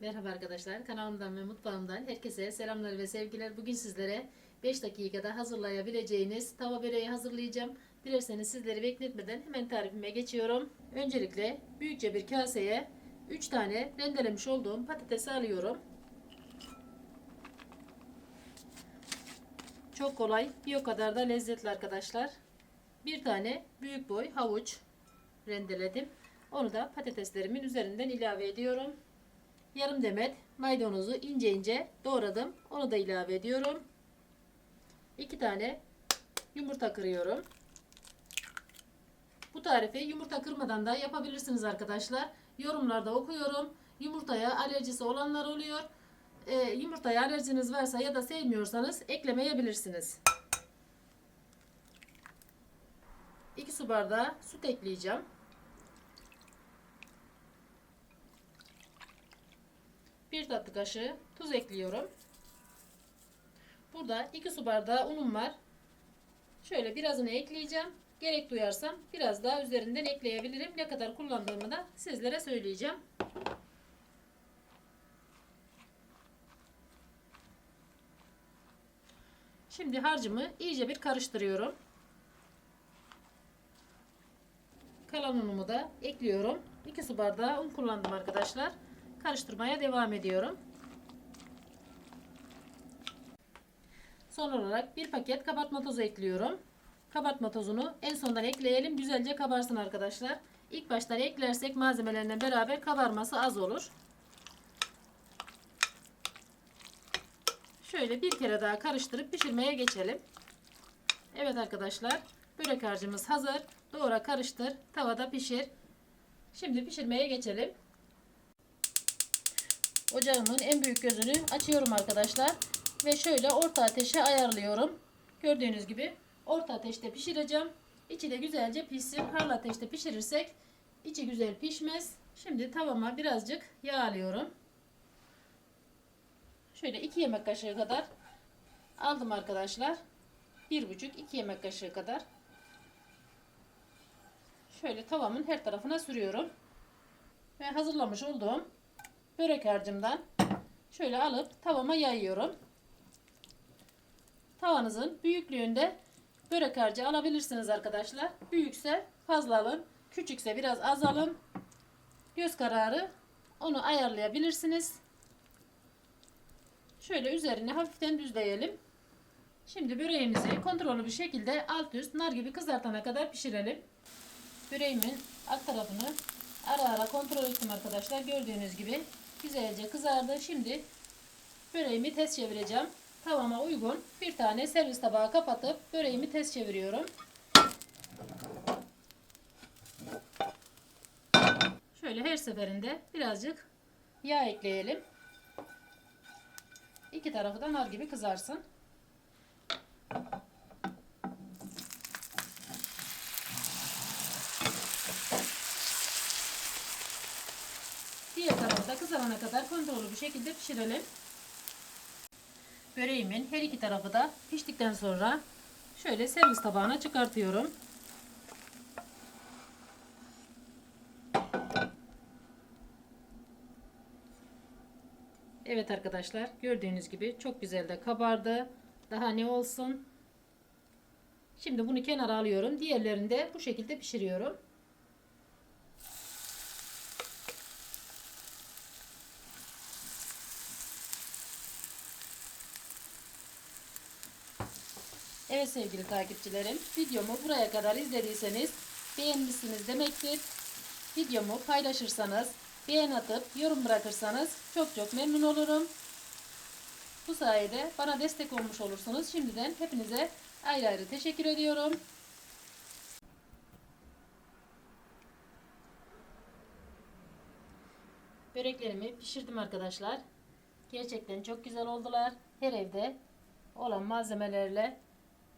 Merhaba arkadaşlar, kanalımdan ve mutfağımdan herkese selamlar ve sevgiler. Bugün sizlere 5 dakikada hazırlayabileceğiniz tava böreği hazırlayacağım. Dilerseniz sizleri bekletmeden hemen tarifime geçiyorum. Öncelikle büyükçe bir kaseye 3 tane rendelemiş olduğum patatesi alıyorum. Çok kolay, bir o kadar da lezzetli arkadaşlar. Bir tane büyük boy havuç rendeledim. Onu da patateslerimin üzerinden ilave ediyorum. Yarım demet maydanozu ince ince doğradım. Onu da ilave ediyorum. 2 tane yumurta kırıyorum. Bu tarifi yumurta kırmadan da yapabilirsiniz arkadaşlar. Yorumlarda okuyorum. Yumurtaya alerjisi olanlar oluyor. Ee, yumurtaya alerjiniz varsa ya da sevmiyorsanız eklemeyebilirsiniz. 2 su bardağı süt ekleyeceğim. Bir tatlı kaşığı tuz ekliyorum. Burada 2 su bardağı unum var. Şöyle birazını ekleyeceğim. Gerek duyarsam biraz daha üzerinden ekleyebilirim. Ne kadar kullandığımı da sizlere söyleyeceğim. Şimdi harcımı iyice bir karıştırıyorum. Kalan unumu da ekliyorum. 2 su bardağı un kullandım arkadaşlar. Karıştırmaya devam ediyorum. Son olarak bir paket kabartma tozu ekliyorum. Kabartma tozunu en sondan ekleyelim. Güzelce kabarsın arkadaşlar. İlk başta eklersek malzemelerle beraber kabarması az olur. Şöyle bir kere daha karıştırıp pişirmeye geçelim. Evet arkadaşlar börek harcımız hazır. Doğra karıştır. Tavada pişir. Şimdi pişirmeye geçelim. Ocağımın en büyük gözünü açıyorum arkadaşlar. Ve şöyle orta ateşe ayarlıyorum. Gördüğünüz gibi orta ateşte pişireceğim. İçi de güzelce pişsin. Harlı ateşte pişirirsek içi güzel pişmez. Şimdi tavama birazcık yağ alıyorum. Şöyle 2 yemek kaşığı kadar aldım arkadaşlar. 1,5-2 yemek kaşığı kadar. Şöyle tavamın her tarafına sürüyorum. Ve hazırlamış olduğum börek harcımdan şöyle alıp tavama yayıyorum. Tavanızın büyüklüğünde börek harcı alabilirsiniz arkadaşlar. Büyükse fazla alın. Küçükse biraz az alın. Göz kararı onu ayarlayabilirsiniz. Şöyle üzerine hafiften düzleyelim. Şimdi böreğimizi kontrollü bir şekilde alt üst nar gibi kızartana kadar pişirelim. Böreğimin alt tarafını ara ara kontrol ettim arkadaşlar. Gördüğünüz gibi güzelce kızardı. Şimdi böreğimi ters çevireceğim. Tavama uygun bir tane servis tabağı kapatıp böreğimi ters çeviriyorum. Şöyle her seferinde birazcık yağ ekleyelim. İki tarafı da nar gibi kızarsın. Diğer tarafı da kızarana kadar kontrollü bir şekilde pişirelim. Böreğimin her iki tarafı da piştikten sonra şöyle servis tabağına çıkartıyorum. Evet arkadaşlar gördüğünüz gibi çok güzel de kabardı. Daha ne olsun. Şimdi bunu kenara alıyorum. Diğerlerini de bu şekilde pişiriyorum. Evet sevgili takipçilerim, videomu buraya kadar izlediyseniz beğenmişsiniz demektir. Videomu paylaşırsanız, beğen atıp yorum bırakırsanız çok çok memnun olurum. Bu sayede bana destek olmuş olursunuz. Şimdiden hepinize ayrı ayrı teşekkür ediyorum. Böreklerimi pişirdim arkadaşlar. Gerçekten çok güzel oldular. Her evde olan malzemelerle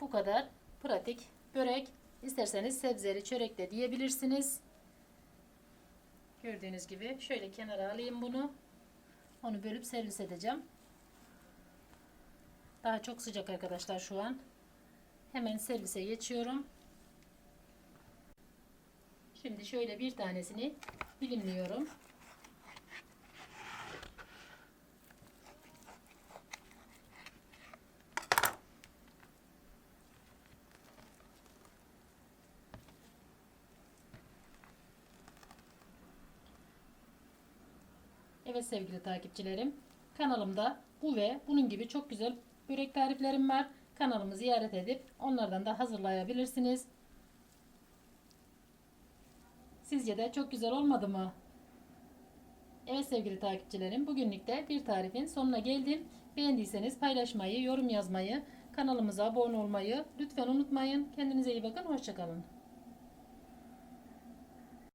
bu kadar pratik börek. İsterseniz sebzeli çörek de diyebilirsiniz. Gördüğünüz gibi şöyle kenara alayım bunu. Onu bölüp servis edeceğim. Daha çok sıcak arkadaşlar şu an. Hemen servise geçiyorum. Şimdi şöyle bir tanesini dilimliyorum. Evet sevgili takipçilerim. Kanalımda bu ve bunun gibi çok güzel börek tariflerim var. Kanalımı ziyaret edip onlardan da hazırlayabilirsiniz. Sizce de çok güzel olmadı mı? Evet sevgili takipçilerim bugünlük de bir tarifin sonuna geldim. Beğendiyseniz paylaşmayı, yorum yazmayı, kanalımıza abone olmayı lütfen unutmayın. Kendinize iyi bakın. Hoşçakalın.